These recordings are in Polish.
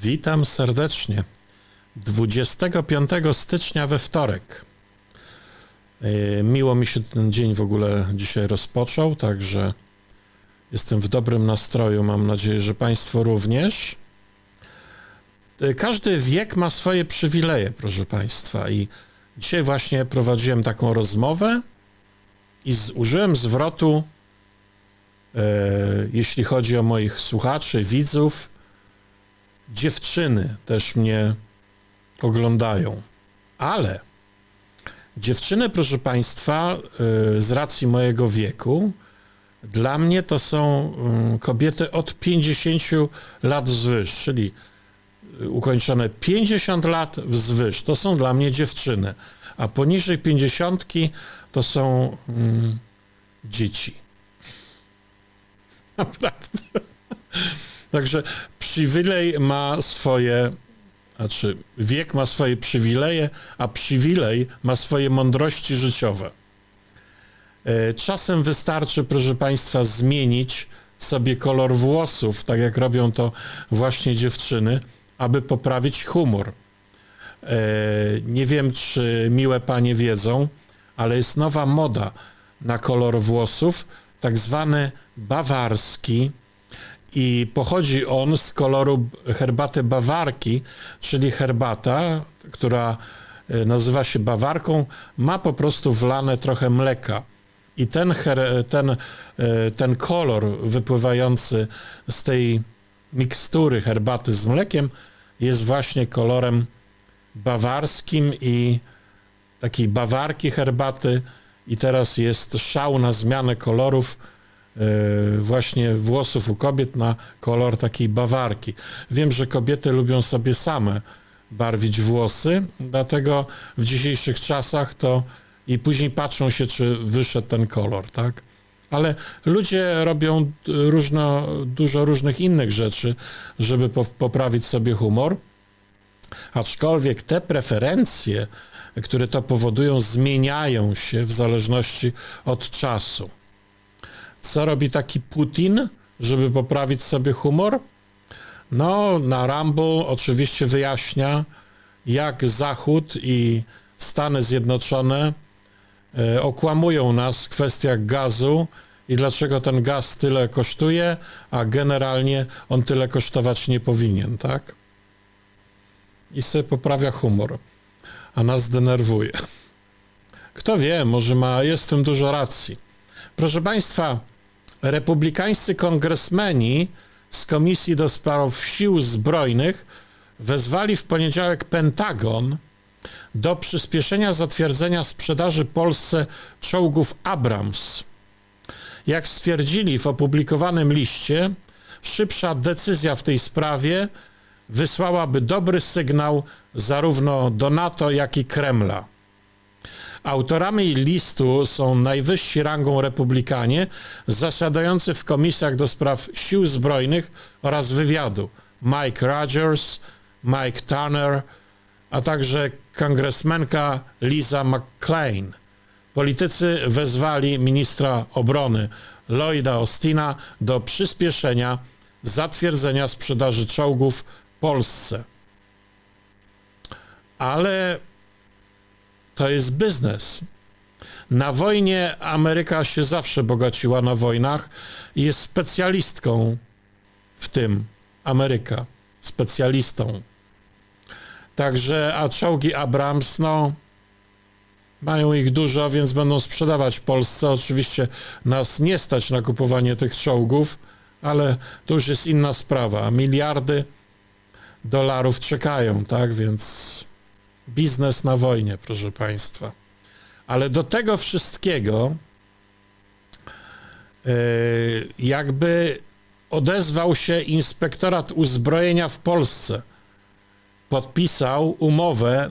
Witam serdecznie. 25 stycznia we wtorek. Yy, Miło mi się ten dzień w ogóle dzisiaj rozpoczął, także jestem w dobrym nastroju. Mam nadzieję, że Państwo również. Yy, Każdy wiek ma swoje przywileje, proszę Państwa, i dzisiaj właśnie prowadziłem taką rozmowę i użyłem zwrotu, yy, jeśli chodzi o moich słuchaczy, widzów, dziewczyny też mnie oglądają. Ale dziewczyny, proszę Państwa, y, z racji mojego wieku, dla mnie to są y, kobiety od 50 lat wzwyż, czyli ukończone 50 lat wzwyż. To są dla mnie dziewczyny, a poniżej 50 to są mm, dzieci. Naprawdę. Także przywilej ma swoje, znaczy wiek ma swoje przywileje, a przywilej ma swoje mądrości życiowe. E, Czasem wystarczy, proszę Państwa, zmienić sobie kolor włosów, tak jak robią to właśnie dziewczyny, aby poprawić humor. E, Nie wiem, czy miłe panie wiedzą, ale jest nowa moda na kolor włosów, tak zwany bawarski, i pochodzi on z koloru herbaty bawarki, czyli herbata, która e, nazywa się bawarką, ma po prostu wlane trochę mleka. I ten, her, ten, e, ten kolor wypływający z tej mikstury herbaty z mlekiem jest właśnie kolorem bawarskim i takiej bawarki herbaty. I teraz jest szał na zmianę kolorów e, właśnie włosów u kobiet na kolor takiej bawarki. Wiem, że kobiety lubią sobie same barwić włosy, dlatego w dzisiejszych czasach to i później patrzą się, czy wyszedł ten kolor, tak? Ale ludzie robią różno, dużo różnych innych rzeczy, żeby po, poprawić sobie humor. Aczkolwiek te preferencje, które to powodują, zmieniają się w zależności od czasu. Co robi taki Putin, żeby poprawić sobie humor? No, na Rumble oczywiście wyjaśnia, jak Zachód i Stany Zjednoczone e, okłamują nas w kwestiach gazu i dlaczego ten gaz tyle kosztuje, a generalnie on tyle kosztować nie powinien, tak? I sobie poprawia humor, a nas denerwuje. Kto wie, może ma, jest w tym dużo racji. Proszę Państwa, republikańscy kongresmeni z Komisji do Spraw Sił Zbrojnych wezwali w poniedziałek Pentagon do przyspieszenia zatwierdzenia sprzedaży Polsce czołgów Abrams. Jak stwierdzili w opublikowanym liście, szybsza decyzja w tej sprawie wysłałaby dobry sygnał zarówno do NATO, jak i Kremla. Autorami listu są najwyżsi rangą republikanie zasiadający w komisjach do spraw sił zbrojnych oraz wywiadu Mike Rogers, Mike Turner, a także kongresmenka Lisa McClain. Politycy wezwali ministra obrony Lloyda Austina do przyspieszenia zatwierdzenia sprzedaży czołgów Polsce. Ale to jest biznes. Na wojnie Ameryka się zawsze bogaciła na wojnach i jest specjalistką w tym. Ameryka, specjalistą. Także, a czołgi Abrams, no, mają ich dużo, więc będą sprzedawać Polsce. Oczywiście nas nie stać na kupowanie tych czołgów, ale to już jest inna sprawa. Miliardy dolarów czekają, tak? Więc biznes na wojnie, proszę Państwa. Ale do tego wszystkiego yy, jakby odezwał się Inspektorat Uzbrojenia w Polsce. Podpisał umowę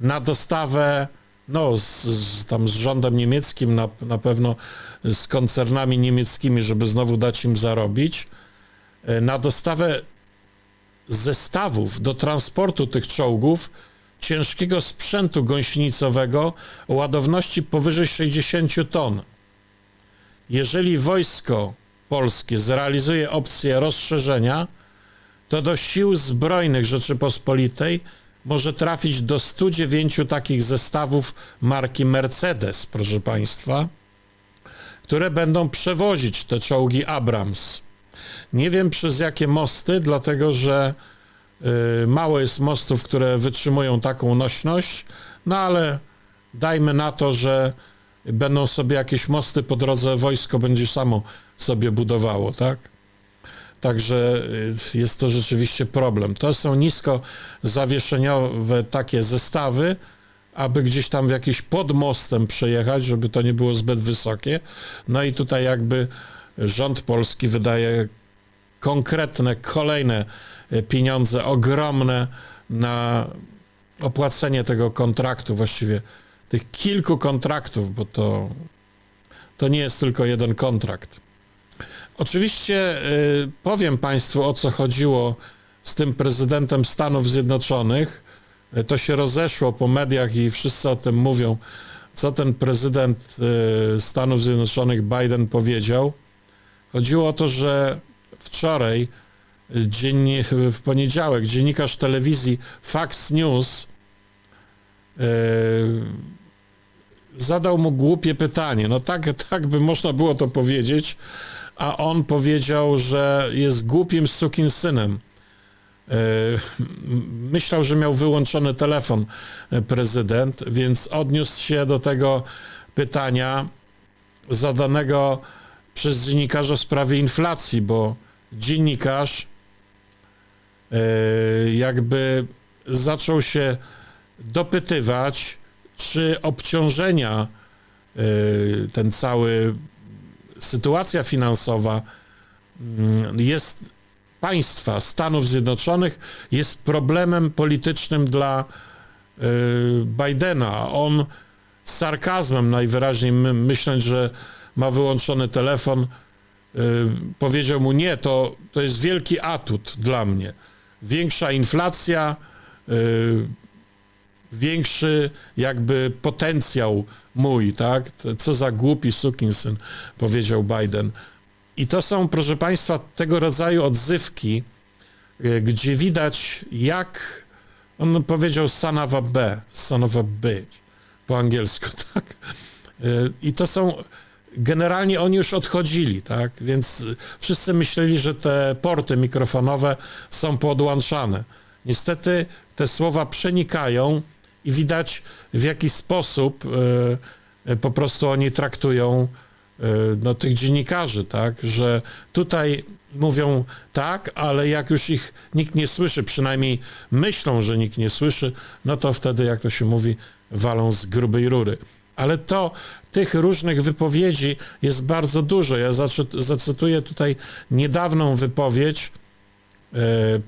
na dostawę, no, z, z, tam z rządem niemieckim, na, na pewno z koncernami niemieckimi, żeby znowu dać im zarobić, yy, na dostawę zestawów do transportu tych czołgów ciężkiego sprzętu gąsienicowego o ładowności powyżej 60 ton. Jeżeli wojsko polskie zrealizuje opcję rozszerzenia, to do sił zbrojnych Rzeczypospolitej może trafić do 109 takich zestawów marki Mercedes, proszę Państwa, które będą przewozić te czołgi Abrams. Nie wiem przez jakie mosty, dlatego że mało jest mostów, które wytrzymują taką nośność, no ale dajmy na to, że będą sobie jakieś mosty po drodze, wojsko będzie samo sobie budowało, tak? Także y, jest to rzeczywiście problem. To są nisko zawieszeniowe takie zestawy, aby gdzieś tam w jakiś pod mostem przejechać, żeby to nie było zbyt wysokie. No i tutaj jakby rząd polski wydaje konkretne, kolejne y, pieniądze, ogromne na opłacenie tego kontraktu, właściwie tych kilku kontraktów, bo to, to nie jest tylko jeden kontrakt. Oczywiście y, powiem Państwu, o co chodziło z tym prezydentem Stanów Zjednoczonych. Y, To się rozeszło po mediach i wszyscy o tym mówią, co ten prezydent Stanów Zjednoczonych Biden powiedział. Chodziło o to, że wczoraj, dzienni, w poniedziałek, dziennikarz telewizji Fox News y, zadał mu głupie pytanie. No tak, tak by można było to powiedzieć, a on powiedział, że jest głupim sukinsynem. E, Myślał, że miał wyłączony telefon e, prezydent, więc odniósł się do tego pytania zadanego przez dziennikarza w sprawie inflacji, bo dziennikarz e, jakby zaczął się dopytywać, czy obciążenia, y, ten cały sytuacja finansowa mm, jest państwa Stanów Zjednoczonych jest problemem politycznym dla y, Bidena. On z sarkazmem najwyraźniej my, myśląc, że ma wyłączony telefon, powiedział mu nie, to, to jest wielki atut dla mnie. Większa inflacja, y, większy jakby potencjał mój, tak? Co za głupi sukinsyn, powiedział Biden. I to są, proszę Państwa, tego rodzaju odzywki, y, gdzie widać, jak on powiedział son of a b, son of a bitch, po angielsku, tak? Y, I to są, generalnie oni już odchodzili, tak? Więc wszyscy myśleli, że te porty mikrofonowe są podłączane. Niestety te słowa przenikają i widać w jaki sposób e, po prostu oni traktują e, no, tych dziennikarzy, tak, że tutaj mówią tak, ale jak już ich nikt nie słyszy, przynajmniej myślą, że nikt nie słyszy, no to wtedy, jak to się mówi, walą z grubej rury. Ale to, tych różnych wypowiedzi jest bardzo dużo. Ja zacy- zacytuję tutaj niedawną wypowiedź e,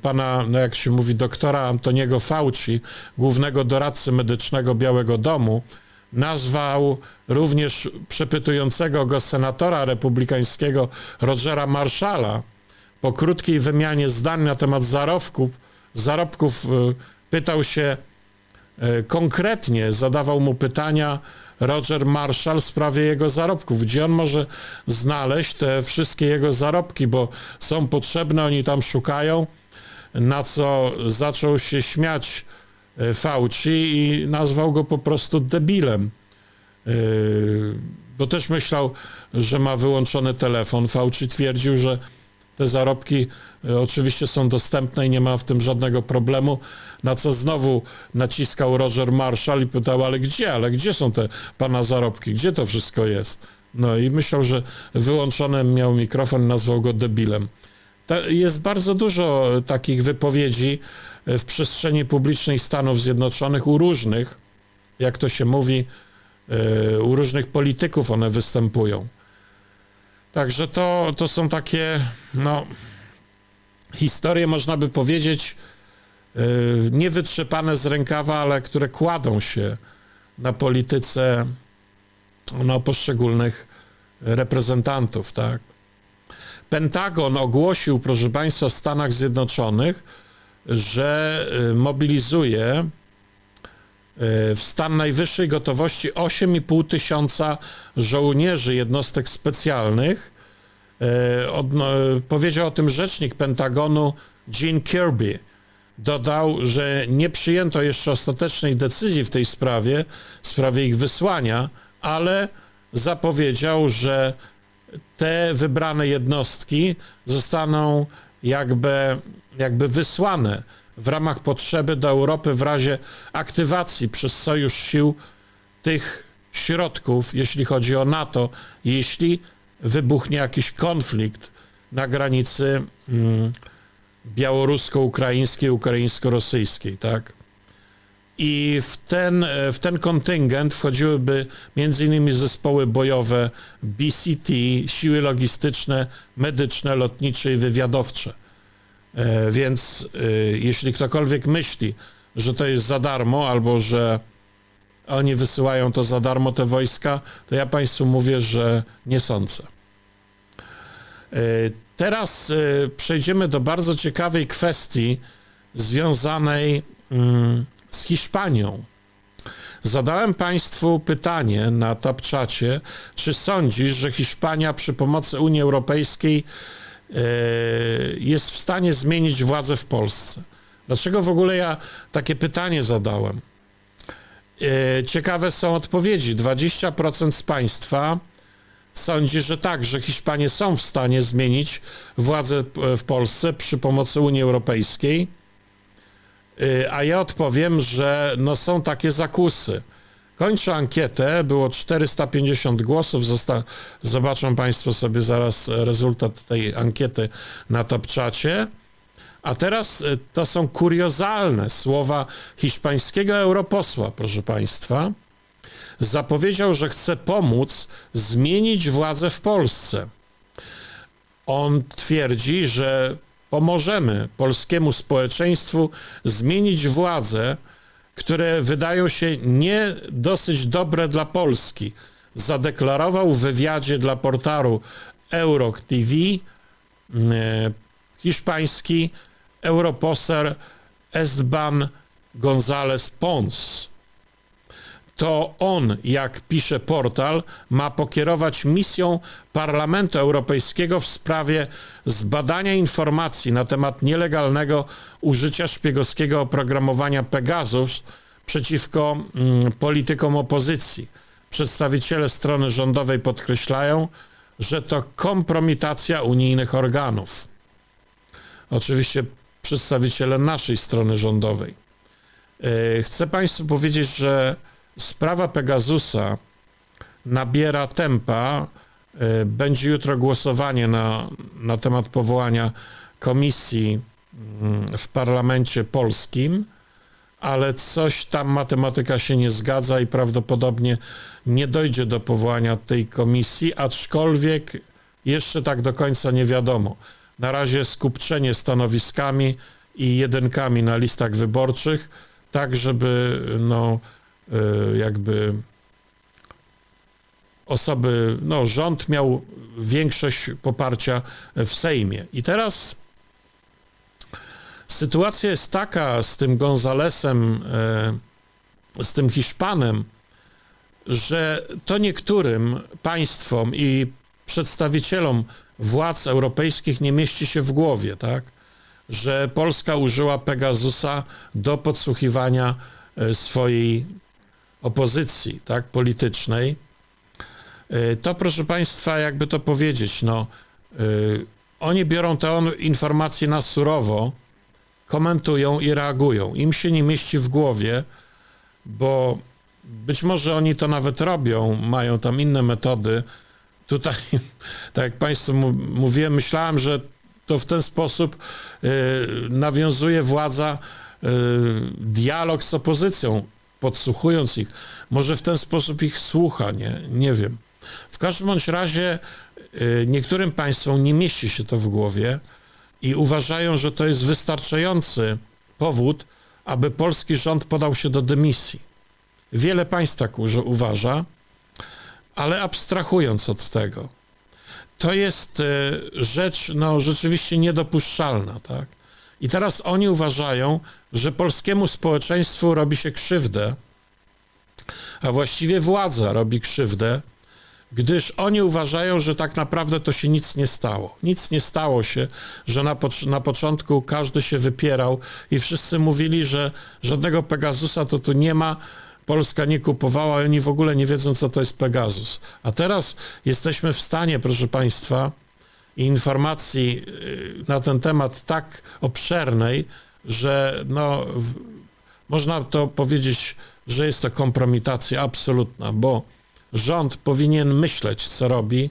pana, no jak się mówi, doktora Antoniego Fauci, głównego doradcy medycznego Białego Domu, nazwał również przepytującego go senatora republikańskiego Rogera Marshalla po krótkiej wymianie zdań na temat zarobków, zarobków e, pytał się e, konkretnie, zadawał mu pytania Roger Marshall w sprawie jego zarobków, gdzie on może znaleźć te wszystkie jego zarobki, bo są potrzebne, oni tam szukają, na co zaczął się śmiać e, Fauci i nazwał go po prostu debilem. Yy, bo też myślał, że ma wyłączony telefon. Fauci twierdził, że te zarobki e, oczywiście są dostępne i nie ma w tym żadnego problemu. Na co znowu naciskał Roger Marshall i pytał, ale gdzie, ale gdzie są te pana zarobki, gdzie to wszystko jest? No i myślał, że wyłączony miał mikrofon, nazwał go debilem. Jest bardzo dużo takich wypowiedzi e, w przestrzeni publicznej Stanów Zjednoczonych u różnych, jak to się mówi, e, u różnych polityków one występują. Także to, to są takie, no, historie, można by powiedzieć, yy, z rękawa, ale które kładą się na polityce no, poszczególnych reprezentantów, tak. Pentagon ogłosił, proszę Państwa, w Stanach Zjednoczonych, że y, mobilizuje w stan najwyższej gotowości 8,5 tysiąca żołnierzy jednostek specjalnych. E, powiedział o tym rzecznik Pentagonu Jean Kirby dodał, że nie przyjęto jeszcze ostatecznej decyzji w tej sprawie, w sprawie ich wysłania, ale zapowiedział, że te wybrane jednostki zostaną jakby, jakby wysłane w ramach potrzeby do Europy w razie aktywacji przez Sojusz Sił tych środków, jeśli chodzi o NATO, jeśli wybuchnie jakiś konflikt na granicy mm, białorusko-ukraińskiej, ukraińsko-rosyjskiej, tak? I w ten, w ten kontyngent wchodziłyby m.in. zespoły bojowe BCT, siły logistyczne, medyczne, lotnicze i wywiadowcze. E, Więc e, jeśli ktokolwiek myśli, że to jest za darmo, albo że oni wysyłają to za darmo, te wojska, to ja Państwu mówię, że nie sądzę. E, Teraz przejdziemy do bardzo ciekawej kwestii związanej mm, z Hiszpanią. Zadałem Państwu pytanie na tapczacie, czy sądzisz, że Hiszpania przy pomocy Unii Europejskiej jest w stanie zmienić władzę w Polsce? Dlaczego w ogóle ja takie pytanie zadałem? E, Ciekawe są odpowiedzi. 20% z Państwa sądzi, że tak, że Hiszpanie są w stanie zmienić władzę w Polsce przy pomocy Unii Europejskiej. Y, A ja odpowiem, że no są takie zakusy. Kończę ankietę, było 450 głosów, zosta- zobaczą Państwo sobie zaraz rezultat tej ankiety na tapczacie. A teraz y, to są kuriozalne słowa hiszpańskiego europosła, proszę Państwa. Zapowiedział, że chce pomóc zmienić władzę w Polsce. On twierdzi, że pomożemy polskiemu społeczeństwu zmienić władze, które wydają się nie dosyć dobre dla Polski. Zadeklarował w wywiadzie dla portalu Eurok TV e, hiszpański europoseł Esteban González Pons to on, jak pisze portal, ma pokierować misją Parlamentu Europejskiego w sprawie zbadania informacji na temat nielegalnego użycia szpiegowskiego oprogramowania Pegasus przeciwko mm, politykom opozycji. Przedstawiciele strony rządowej podkreślają, że to kompromitacja unijnych organów. Oczywiście przedstawiciele naszej strony rządowej. Yy, Chcę Państwu powiedzieć, że sprawa Pegasusa nabiera tempa. Y, Będzie jutro głosowanie na, na temat powołania komisji mm, w parlamencie polskim, ale coś tam matematyka się nie zgadza i prawdopodobnie nie dojdzie do powołania tej komisji, aczkolwiek jeszcze tak do końca nie wiadomo. Na razie skupczenie stanowiskami i jedynkami na listach wyborczych, tak żeby no, jakby osoby, no rząd miał większość poparcia w Sejmie. I teraz sytuacja jest taka z tym Gonzalesem, e, z tym Hiszpanem, że to niektórym państwom i przedstawicielom władz europejskich nie mieści się w głowie, tak? Że Polska użyła Pegasusa do podsłuchiwania e, swojej opozycji, tak, politycznej. E, To, proszę Państwa, jakby to powiedzieć, no, e, oni biorą te informacje na surowo, komentują i reagują. Im się nie mieści w głowie, bo być może oni to nawet robią, mają tam inne metody. Tutaj, tak jak Państwu mówiłem, myślałem, że to w ten sposób y, nawiązuje władza dialog z opozycją, podsłuchując ich. Może w ten sposób ich słucha, nie, nie wiem. W każdym bądź razie y, niektórym państwom nie mieści się to w głowie i uważają, że to jest wystarczający powód, aby polski rząd podał się do dymisji. Wiele państw tak uważa, ale abstrahując od tego, to jest e, rzecz no, rzeczywiście niedopuszczalna. Tak? I teraz oni uważają, że polskiemu społeczeństwu robi się krzywdę, a właściwie władza robi krzywdę, gdyż oni uważają, że tak naprawdę to się nic nie stało. Nic nie stało się, że na, pocz- na początku każdy się wypierał i wszyscy mówili, że żadnego Pegasusa to tu nie ma, Polska nie kupowała i oni w ogóle nie wiedzą, co to jest Pegasus. A teraz jesteśmy w stanie, proszę Państwa, informacji y, na ten temat tak obszernej, że no, można to powiedzieć, że jest to kompromitacja absolutna, bo rząd powinien myśleć, co robi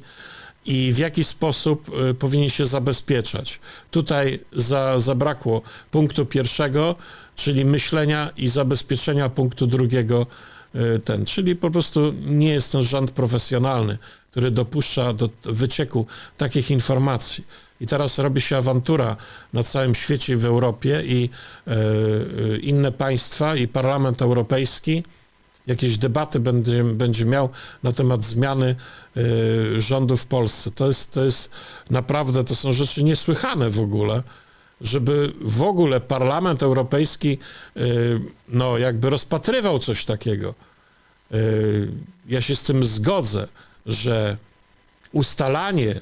i w jaki sposób y, powinien się zabezpieczać. Tutaj za, zabrakło punktu pierwszego, czyli myślenia i zabezpieczenia punktu drugiego, y, ten, czyli po prostu nie jest to rząd profesjonalny, który dopuszcza do wycieku takich informacji. I teraz robi się awantura na całym świecie w Europie i e, e, inne państwa i Parlament Europejski jakieś debaty będzie, będzie miał na temat zmiany e, rządu w Polsce. To jest, to jest naprawdę, to są rzeczy niesłychane w ogóle, żeby w ogóle Parlament Europejski no jakby rozpatrywał coś takiego. Ja się z tym zgodzę, że ustalanie,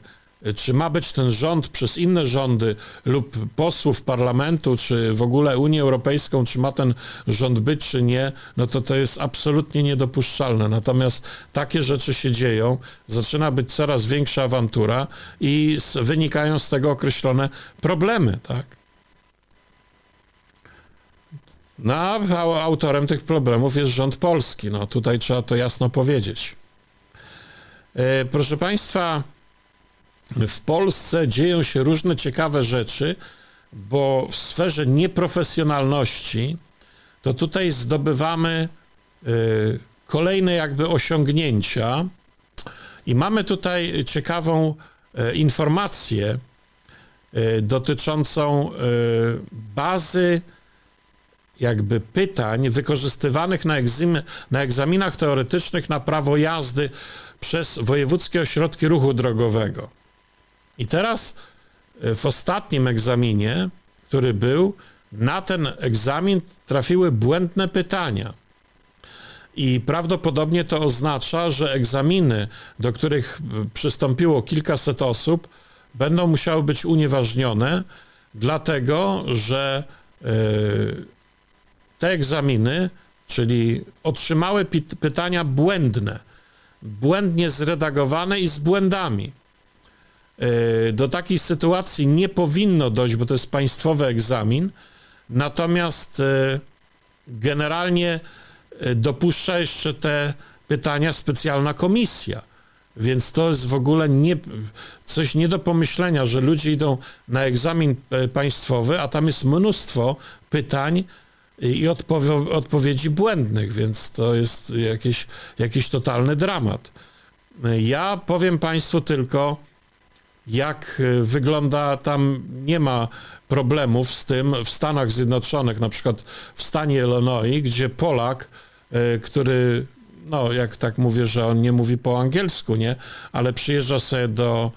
czy ma być ten rząd przez inne rządy lub posłów parlamentu, czy w ogóle Unię Europejską, czy ma ten rząd być, czy nie, no to to jest absolutnie niedopuszczalne. Natomiast takie rzeczy się dzieją, zaczyna być coraz większa awantura i wynikają z tego określone problemy, tak? No, a autorem tych problemów jest rząd polski. No, tutaj trzeba to jasno powiedzieć. E, Proszę Państwa, w Polsce dzieją się różne ciekawe rzeczy, bo w sferze nieprofesjonalności to tutaj zdobywamy e, kolejne jakby osiągnięcia. I mamy tutaj ciekawą e, informację dotyczącą bazy jakby pytań wykorzystywanych na, egzym, na egzaminach teoretycznych na prawo jazdy przez wojewódzkie ośrodki ruchu drogowego. I teraz e, w ostatnim egzaminie, który był, na ten egzamin trafiły błędne pytania. I prawdopodobnie to oznacza, że egzaminy, do których e, przystąpiło kilkaset osób, będą musiały być unieważnione, dlatego że e, te egzaminy, czyli otrzymały pytania błędne, błędnie zredagowane i z błędami. Yy, Do takiej sytuacji nie powinno dojść, bo to jest państwowy egzamin, natomiast yy, generalnie yy, dopuszcza jeszcze te pytania specjalna komisja. Więc to jest w ogóle nie, coś nie do pomyślenia, że ludzie idą na egzamin e, państwowy, a tam jest mnóstwo pytań i odpowie, odpowiedzi błędnych, więc to jest jakiś, jakiś totalny dramat. Ja powiem Państwu tylko, jak y, wygląda tam, nie ma problemów z tym w Stanach Zjednoczonych, na przykład w stanie Illinois, gdzie Polak, y, który, no jak tak mówię, że on nie mówi po angielsku, nie, ale przyjeżdża sobie do,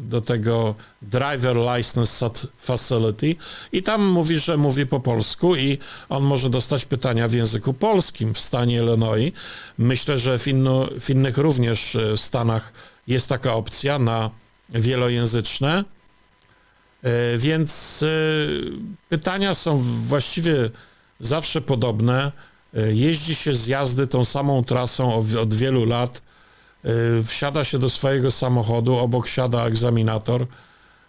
do tego driver license facility i tam mówi, że mówi po polsku i on może dostać pytania w języku polskim w stanie Illinois. Myślę, że w, inno, w innych również e, stanach jest taka opcja na wielojęzyczne. E, Więc pytania są właściwie zawsze podobne. Jeździ się z jazdy tą samą trasą od wielu lat. E, Wsiada się do swojego samochodu, obok siada egzaminator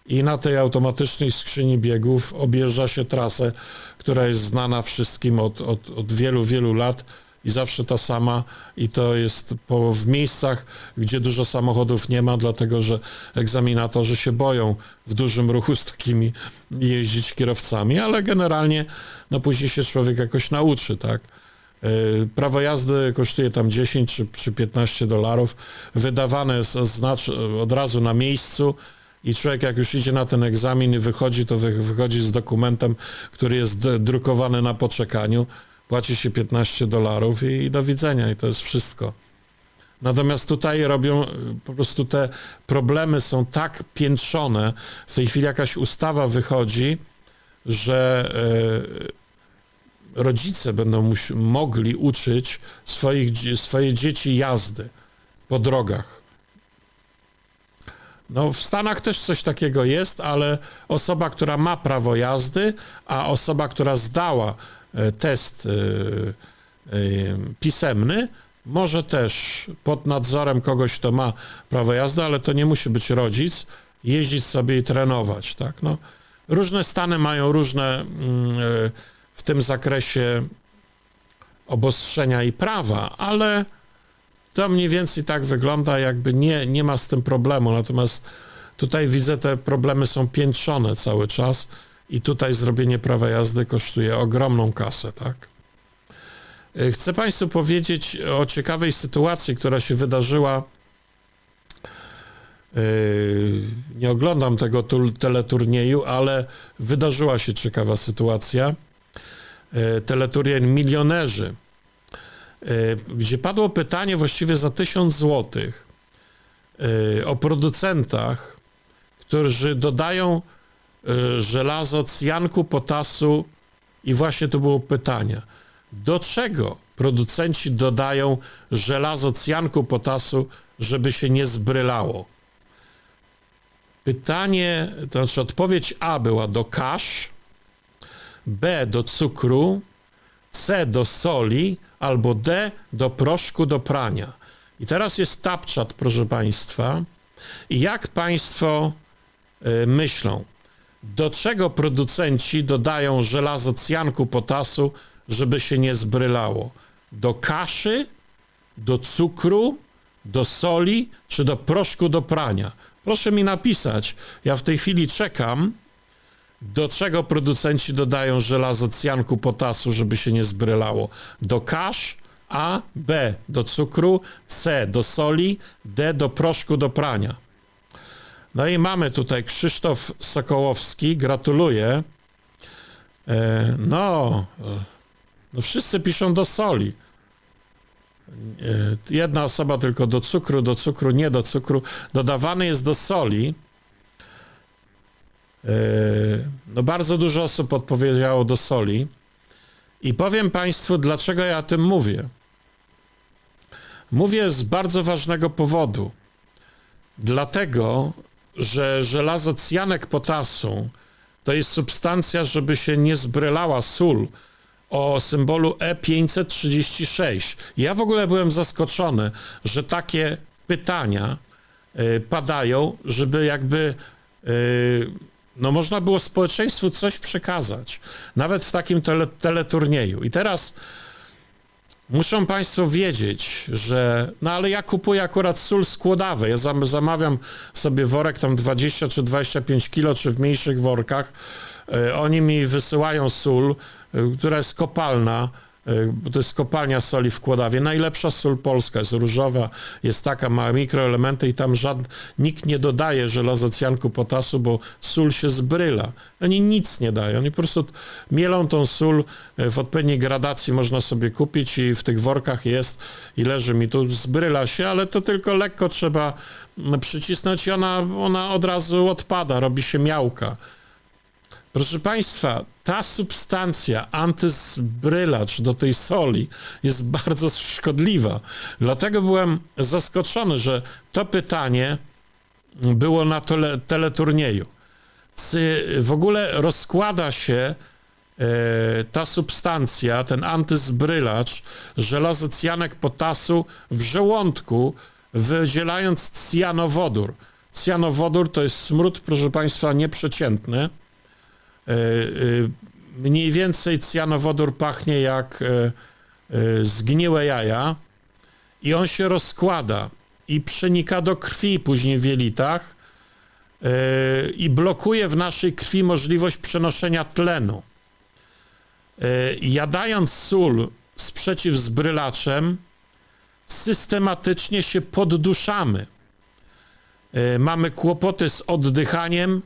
i na tej automatycznej skrzyni biegów objeżdża się trasę, która jest znana wszystkim od, od, od wielu, wielu lat i zawsze ta sama i to jest po, w miejscach, gdzie dużo samochodów nie ma, dlatego że egzaminatorzy się boją w dużym ruchu z takimi jeździć kierowcami, ale generalnie no później się człowiek jakoś nauczy, tak? Yy, Prawo jazdy kosztuje tam 10 czy, czy 15 dolarów, wydawane jest oznacz, od razu na miejscu. I człowiek jak już idzie na ten egzamin i wychodzi, to wy, wychodzi z dokumentem, który jest drukowany na poczekaniu, płaci się 15 dolarów i, i do widzenia i to jest wszystko. Natomiast tutaj robią, y, po prostu te problemy są tak piętrzone, w tej chwili jakaś ustawa wychodzi, że e, rodzice będą mogli uczyć swoich, swoje dzieci jazdy. po drogach. No, w Stanach też coś takiego jest, ale osoba, która ma prawo jazdy, a osoba, która zdała e, test e, e, pisemny, może też pod nadzorem kogoś, kto ma prawo jazdy, ale to nie musi być rodzic, jeździć sobie i trenować, tak? No, różne stany mają różne mm, w tym zakresie obostrzenia i prawa, ale to mniej więcej tak wygląda, jakby nie, nie ma z tym problemu. Natomiast tutaj widzę, te problemy są piętrzone cały czas i tutaj zrobienie prawa jazdy kosztuje ogromną kasę, tak? Y, Chcę Państwu powiedzieć o ciekawej sytuacji, która się wydarzyła. Yy, Nie oglądam tego teleturnieju, ale wydarzyła się ciekawa sytuacja. Yy, Teleturniej Milionerzy y, gdzie padło pytanie właściwie za 1000 złotych y, o producentach, którzy dodają żelazo, cjanku, potasu i właśnie to było pytanie. Do czego producenci dodają żelazo, cjanku, potasu, żeby się nie zbrylało? Pytanie, to znaczy odpowiedź A była do kasz, B do cukru, C do soli albo D do proszku do prania. I teraz jest tapczat, proszę Państwa. I jak Państwo y, myślą, do czego producenci dodają żelazo cjanku potasu, żeby się nie zbrylało? Do kaszy, do cukru, do soli czy do proszku do prania? Proszę mi napisać. Ja w tej chwili czekam do czego producenci dodają żelazo cjanku potasu, żeby się nie zbrylało? Do kasz, A, B do cukru, C do soli, D do proszku do prania. No i mamy tutaj Krzysztof Sokołowski, gratuluję. E, no, e, no wszyscy piszą do soli. E, jedna osoba tylko do cukru, do cukru, nie do cukru. Dodawany jest do soli. Yy, No bardzo dużo osób odpowiedziało do soli. I powiem Państwu, dlaczego ja o tym mówię. Mówię z bardzo ważnego powodu. Dlatego, że żelazo cjanek potasu to jest substancja, żeby się nie zbrylała sól o symbolu E E536. Ja w ogóle byłem zaskoczony, że takie pytania y, padają, żeby jakby y, no można było społeczeństwu coś przekazać, nawet w takim tele, teleturnieju. I teraz muszą Państwo wiedzieć, że no ale ja kupuję akurat sól skłodawy, ja zam- zamawiam sobie worek tam 20 czy 25 kilo, czy w mniejszych workach, E, oni mi wysyłają sól, e, która jest kopalna, bo to jest kopalnia soli w Kłodawie. Najlepsza sól polska jest różowa, jest taka, ma mikroelementy i tam żad, nikt nie dodaje żelazocjanku potasu, bo sól się zbryla. Oni nic nie dają, oni po prostu mielą tą sól e, w odpowiedniej gradacji można sobie kupić i w tych workach jest i leży mi tu, zbryla się, ale to tylko lekko trzeba mm, przycisnąć i ona, ona od razu odpada, robi się miałka. Proszę Państwa, ta substancja antysbrylacz do tej soli jest bardzo szkodliwa. Dlatego byłem zaskoczony, że to pytanie było na tele, teleturnieju. Czy w ogóle rozkłada się e, ta substancja, ten antysbrylacz, żelazocjanek potasu w żołądku, wydzielając cjanowodór. Cjanowodór to jest smród, proszę Państwa, nieprzeciętny. E, e, Mniej więcej cjanowodór pachnie jak e, zgniłe jaja i on się rozkłada i przenika do krwi później w jelitach i blokuje w naszej krwi możliwość przenoszenia tlenu. Jadając sól z przeciwzbrylaczem, systematycznie się podduszamy. Mamy kłopoty z oddychaniem,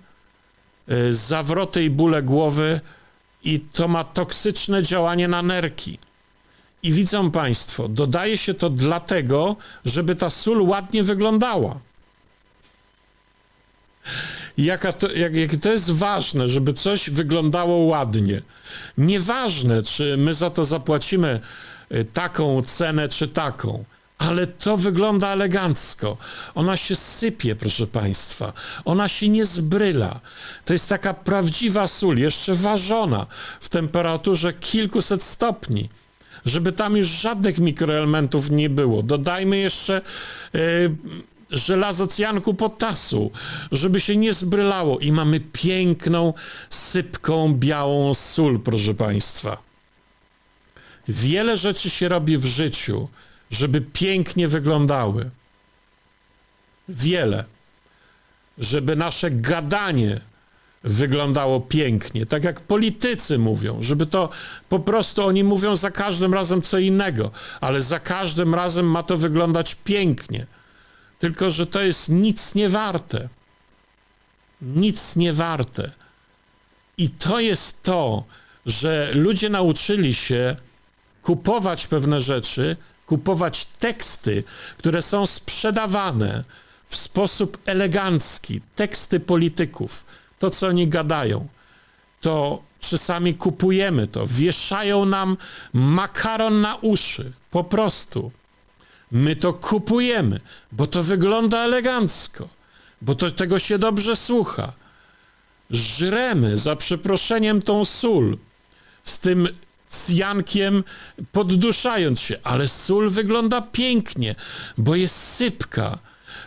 zawroty i bóle głowy i to ma toksyczne działanie na nerki. I widzą Państwo, dodaje się to dlatego, żeby ta sól ładnie wyglądała. Jaka to, jak, jak to jest ważne, żeby coś wyglądało ładnie. Nieważne, czy my za to zapłacimy y, taką cenę, czy taką. Ale to wygląda elegancko. Ona się sypie, proszę Państwa. Ona się nie zbryla. To jest taka prawdziwa sól, jeszcze ważona w temperaturze kilkuset stopni. Żeby tam już żadnych mikroelementów nie było. Dodajmy jeszcze yy, żelazo cjanku potasu, żeby się nie zbrylało. I mamy piękną, sypką, białą sól, proszę Państwa. Wiele rzeczy się robi w życiu, żeby pięknie wyglądały. Wiele. Żeby nasze gadanie wyglądało pięknie, tak jak politycy mówią, żeby to po prostu oni mówią za każdym razem co innego, ale za każdym razem ma to wyglądać pięknie. Tylko, że to jest nic nie warte. Nic nie warte. I to jest to, że ludzie nauczyli się kupować pewne rzeczy, kupować teksty, które są sprzedawane w sposób elegancki, teksty polityków, to co oni gadają, to czasami kupujemy to, wieszają nam makaron na uszy, po prostu. My to kupujemy, bo to wygląda elegancko, bo to tego się dobrze słucha. Żremy za przeproszeniem tą sól z tym cjankiem podduszając się, ale sól wygląda pięknie, bo jest sypka.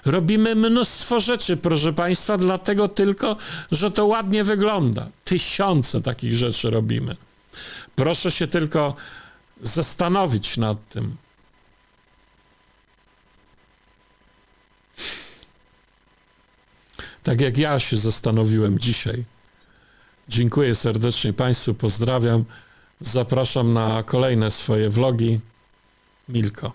Robimy mnóstwo rzeczy, proszę Państwa, dlatego tylko, że to ładnie wygląda. Tysiące takich rzeczy robimy. Proszę się tylko zastanowić nad tym. Tak jak ja się zastanowiłem dzisiaj. Dziękuję serdecznie Państwu, pozdrawiam. Zapraszam na kolejne swoje vlogi. Milko.